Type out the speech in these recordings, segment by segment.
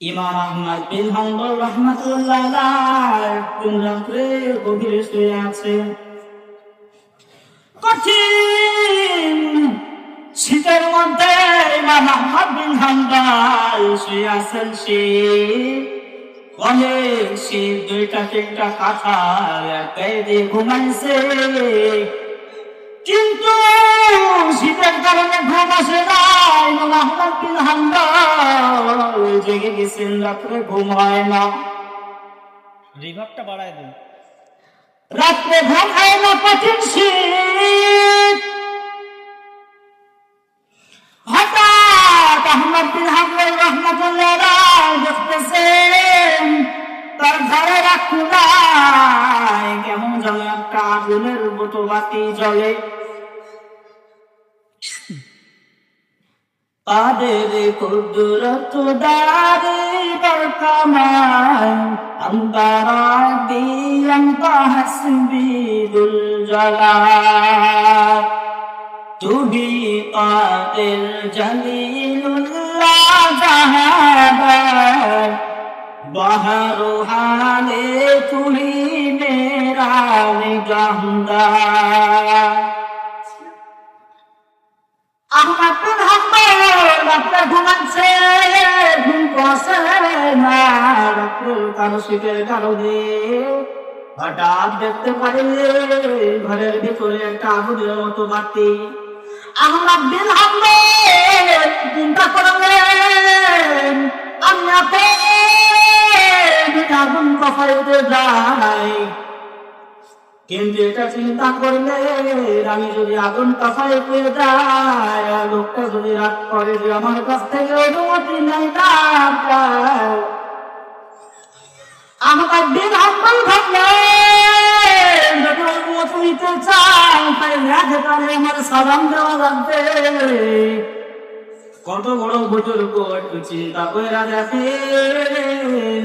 ইমাম আহমদ বিন হাম্বল রাত্রে শুয়ে আছে। কঠিন শীতের মধ্যে ইমাম আহমদ বিন হাম্বল শুয়ে আছেন সে। অনেক শীত দুইটা তিনটা দিয়ে ঘুমাইছে। কিন্তু শীতের কারণে ঘুম আসে না ইমাম আহমদ বিন হাম্বল। জেগে গেছেন রাত্রে ঘুম হয় না। রিভাবটা বাড়ায় দিন। রাত্রে ঘুম হয় না কঠিন শীত। হঠাৎ আহমদ বিন হাম্বল রহমতুল্লাহ দেখতেছেন তার ঘরে রাখু নাই কেমন যেন একটা আগুনের মতো বাতি জ্বলে। পারের কুদরত দারে বরকমাই আমদারাবি আমতা হাসবিদুল জালাল। তুমি পারের জালিলুল্লাহ জাহাবাই বাহারুহানে তুমি মেরা নিগাহদার না রাত্রে কারও শীতের কারণে হঠাৎ দেখতে পারে ঘরের ভিতরে একটা আগুনের মতো বাতি আমার দিন হামলে চিন্তা করলেন আমি আপনি আগুন কিন্তু এটা চিন্তা করলে আমি যদি আগুন কাফায় পেয়ে যাই লোকটা যদি রাগ করে যে আমার কাছ থেকে অনুমতি নেই না আমার দিন হাম্বল ভাবলেন যদি অনুমতি নিতে আমার সালাম দেওয়া লাগবে। কত বড় বুজুর্গ, একটু চিন্তা করে দেখেন।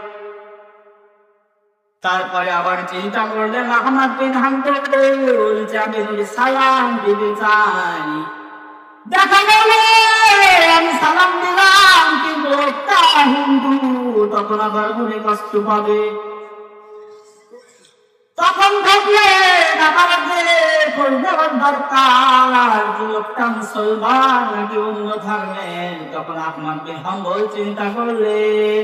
তারপরে আবার চিন্তা করলেন, আহমদ বিন সালাম দিতে চাই দেখা গেল, আমি সালাম দিলাম, কিন্তু লোকটা হিন্দু তখন আবার মনে কষ্ট পাবে। তখন থাকলে দরকার অন্য ধর্মের? তখন আহমদ বিন হাম্বল চিন্তা করলেন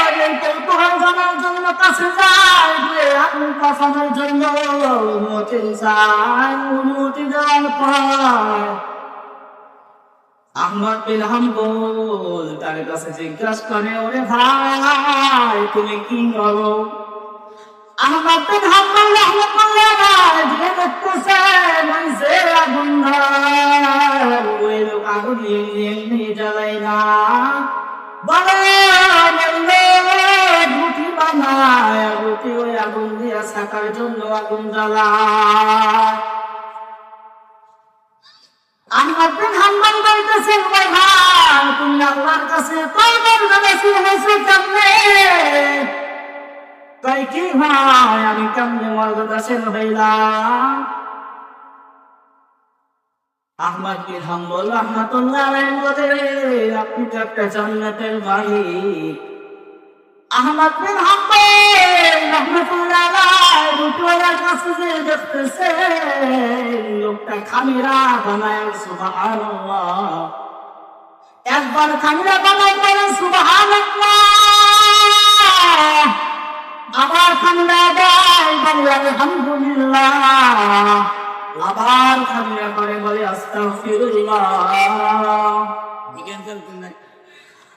জানার জন্য কাছে যায় আগুন পাঠানোর আহমদ বিন হাম্বল তার কাছে জিজ্ঞাসা করে, ওরে ভাই, তুমি কি করো? আহমদ বিন হাম্বল রহমতুল্লাহ যে দেখতেছেন ওই যে আগুন ওই লোক আগুন এমনি জ্বালাই না। রুটি বানায় রুটি ওই আগুন দিয়ে থাকার জন্য আগুন জ্বালায়। আমি একদিন হাম্বান বলতেছেন ভাই ভাই তুমি আল্লাহর কাছে তাই কি ভাই, আমি কেমনে মর্যাদা হইলাম? আহমদ বিন হাম্বল রহমাতুল্লাহ আলাইহি আপনি তো একটা জান্নাতের মালিক। আহমদ বিন লোকটা খামিরা একবার খামিরা বানায় বলেন সুবহানাল্লাহ। আবার খামিরা দেয় বলে, আলহামদুলিল্লাহ। আবার খাবিরা করে বলে, আস্তাগফিরুল্লাহ।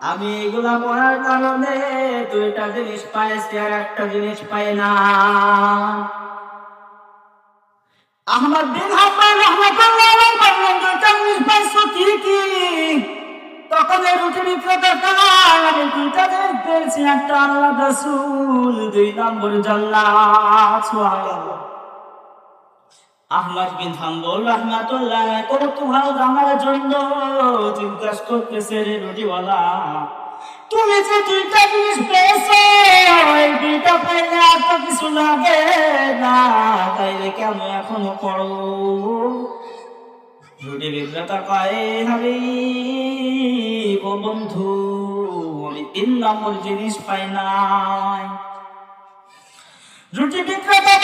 আমি এগুলা পড়ার কারণে দুইটা জিনিস পাইছি আর একটা জিনিস পাই না। আহমদ বিন দুইটা জিনিস পাইছো তখন রুটি বিক্রেতা আমি দুইটা জিনিস পেয়েছি, একটা আল্লাহ রসুল, দুই নম্বর জান্নাত। সুবহানাল্লাহ। আহমদ বিন হাম্বল রহমাতুল্লাহ কত ভালো আমার জন্য। জিজ্ঞাসা করতেছে রে রুটিওয়ালা তুমি যে দুইটা জিনিস পেয়েছ এই দুইটা পাইলে তো কিছু লাগে না। তাইলে কেন এখনও পড়ো? রুটি বিক্রেতা কয়, হাবি ও বন্ধু, আমি তিন নম্বর জিনিস পাই নাই। রুটি বিক্রেতা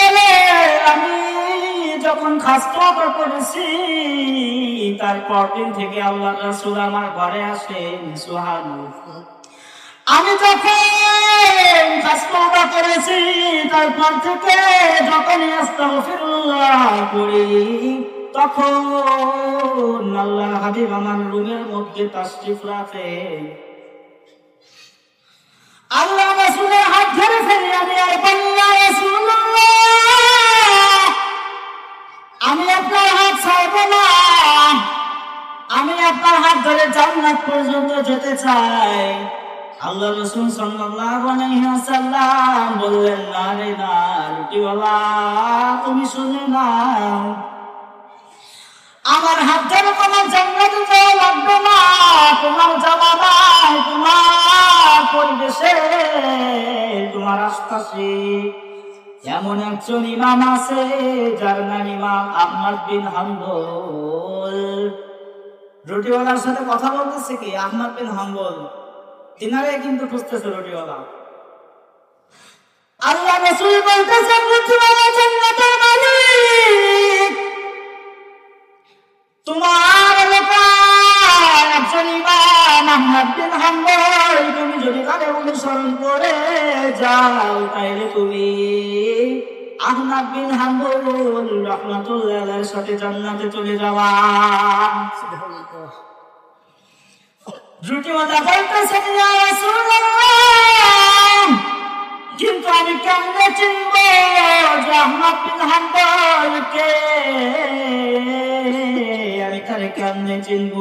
যখন খাস্তা করেছি তারপর দিন থেকে আল্লাহ রাসূল আমার ঘরে আসেন সুহান আমি যখন খাস্তা করেছি, তারপর থেকে যখন আস্তাগফিরুল্লাহ করি তখন আল্লাহ হাবিব আমার রুমের মধ্যে তাশরিফ রাখে ধরে জান্নাত পর্যন্ত যেতে চাই আল্লাহ রসুল সাল্লাল্লাহু বললেন, না রে, না, রুটিওয়ালা, তুমি শুনে নাও। আমার হাত ধরে তোমার জান্নাতে যাওয়া লাগবে না। তোমার নাই তোমার পরিবেশে, তোমার আশপাশে এমন একজন ইমাম আছে, যার নাম ইমাম আহমদ বিন হাম্বল। রুটিওয়ালার সাথে কথা বলতেছে কি? আহমদ বিন হাম্বল। তিনারে কিন্তু খুঁজতেছে রুটিওয়ালা। আল্লাহ রসুল বলতেছেন, রুটিওয়ালা জান্নাতের মালিক। তোমার এলাকার একজন ইমাম আহমদ বিন হাম্বল। তুমি যদি তাকে অনুসরণ করে যাও, তাইলে তুমি আহমদ বিন হাম্বল রহমাতুল্লাহ সাথে জান্নাতে চলে যাওয়া জুটিওয়ালা বলতেছেন ইয়া রাসূলুল্লাহ কিন্তু আমি কেমনে চিনব যে আহমদ বিন হাম্বলকে আমি তারে কেমনে চিনব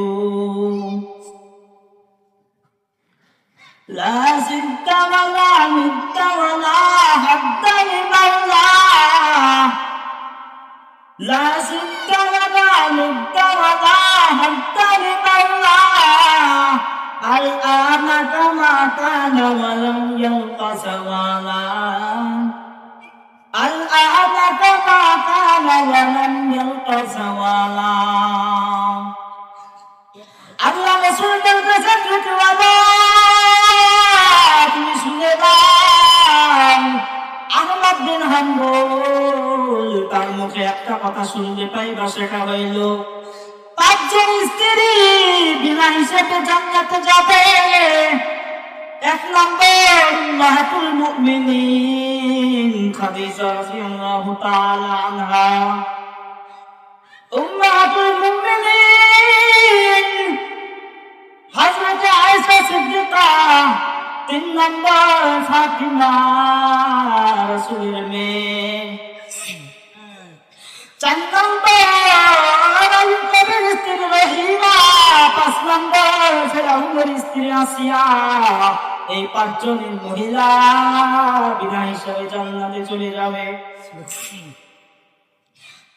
لا زلت ولا مت ولا حد لمولى لا زلت ولا مت ولا حد لمولى الآن كما كان ولم يلق سوالا الآن كما كان ولم يلق سوالا আল্লাহ রসুল বলতেছেন তুমি শুনে দাও আহমদ বিন হাম্বল তার মুখে একটা কথা শুনতে পাই বা সেটা হইল পাঁচজন স্ত্রী বিনা হিসেবে জান্নাতে যাবে। এক নম্বর মাহাতুল মুমিনিন, খাদিজা রাদিয়াল্লাহু তাআলা আনহা। উম্মাতুল মুমিনিন, হযরত আয়েশা সিদ্দিকা, তিন নম্বর, ফাতিমা রাসূলের মেয়ে। চার নম্বর ফেরাউনের স্ত্রী আসিয়া এই পাঁচজনের মহিলা বিনা হিসাবে জান্নাতে চলে যাবে।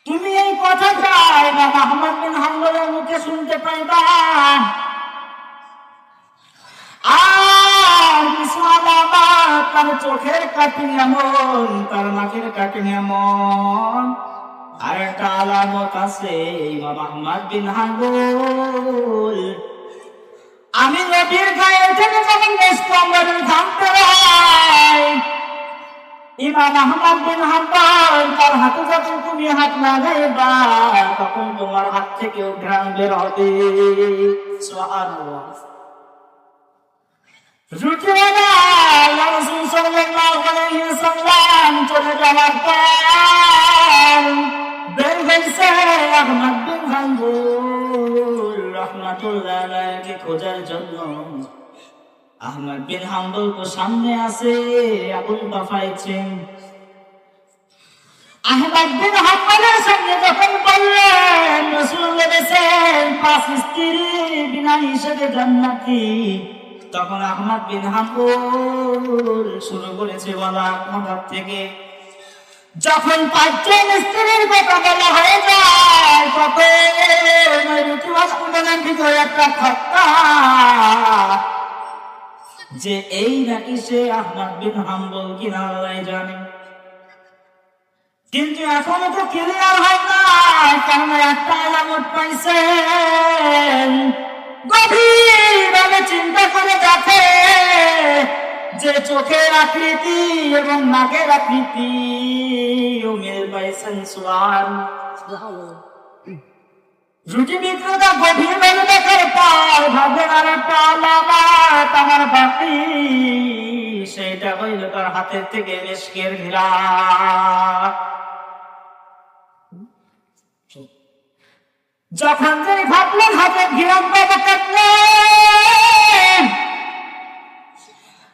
তুমি এই কথাটা ইমাম আহমদ বিন হাম্বলের মুখে শুনতে পাইবা। আর তার চোখের কাটিং এমন, তার নাকের কাটিং এমন আর একটা আলামত আছে ইমাম আহমদ বিন হাম্বল আমি নদীর গায়ে থেকে যখন স্তম্ভের ঘামতে হয়। ইমাম আহমদ বিন হাম্বল, তার হাতে যখন তুমি হাত লাগাইবা, তখন তোমার হাত থেকে ঘ্রাণ বের হবে সুবহানাল্লাহ। রুটিওয়ালা আল্লাহ রাসূল সাল্লাল্লাহু চলে যাওয়ার পর বের হয়েছে বিন হাম্বল রহমাতুল্লাহ আলাইহি খোঁজার জন্য আহমদ বিন হাম্বল তো সামনে আছে, আবুল বাফাইছেন আহমদ বিন হাম্বলের সঙ্গে যখন বললেন রসুল বলেছেন, পাঁচ স্ত্রী বিনা হিসেবে জান্নাতি। তখন আহমদ বিন হাম্বল শুরু করেছে বলা মহাব থেকে। যখন পাঁচজন স্ত্রীর কথা বলা হয়ে যায় যে এই নাকি সে আহমদ বিন হাম্বল জানে। কিন্তু এখনও তো ক্লিয়ার হয় না কারণ একটা আলামত পাইছেন। গভীরভাবে চিন্তা করে দেখে যে চোখের আকৃতি এবং নাকের আকৃতি রুটি বিক্রেতা গভীর দেখার আলামাত বাকি সেটা হইল তার হাতের থেকে মেশকের ঘিরা। যখন যে ভাবলেন হাতের ঘিরাম পাবো কাটলে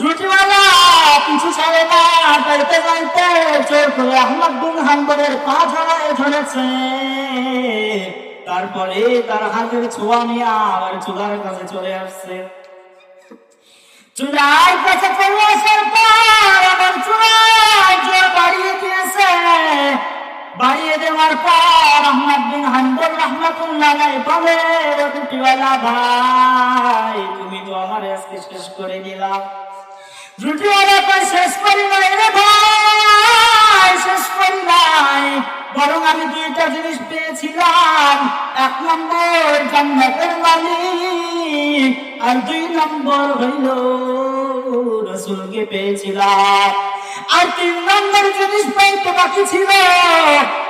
রুটিওয়ালা না চোর করে পা তারপরে তার হাতের ছোঁয়া নিয়ে আবার চুলার কাছে চলে আসছে। চুলার কাছে চলে আসার পর আবার চুলায় জোর বাড়িয়ে দিয়েছে। বাড়িয়ে দেওয়ার পর আহমদ বিন হাম্বল রহমতুল্লাহ বলে, রুটিওয়ালা ভাই, তুমি তো আমার আজকে শেষ করে দিলা। শেষ করি নাই রে শেষ করি নাই। বরং আমি দুইটা জিনিস পেয়েছিলাম। এক নম্বর জান্নাতের মালিক আর দুই নম্বর হইল রসুলকে পেয়েছিলাম। আর তিন নম্বর জিনিস পাইতে বাকি ছিল।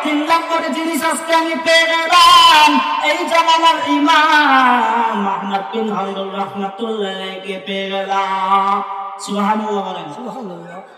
তিন নম্বর জিনিস আজকে আমি পেয়ে গেলাম। এই জামানার ইমাম আহমদ বিন হাম্বল রহমাতুল্লাহকে পেয়ে গেলাম। সুবহানাল্লাহ বলেন।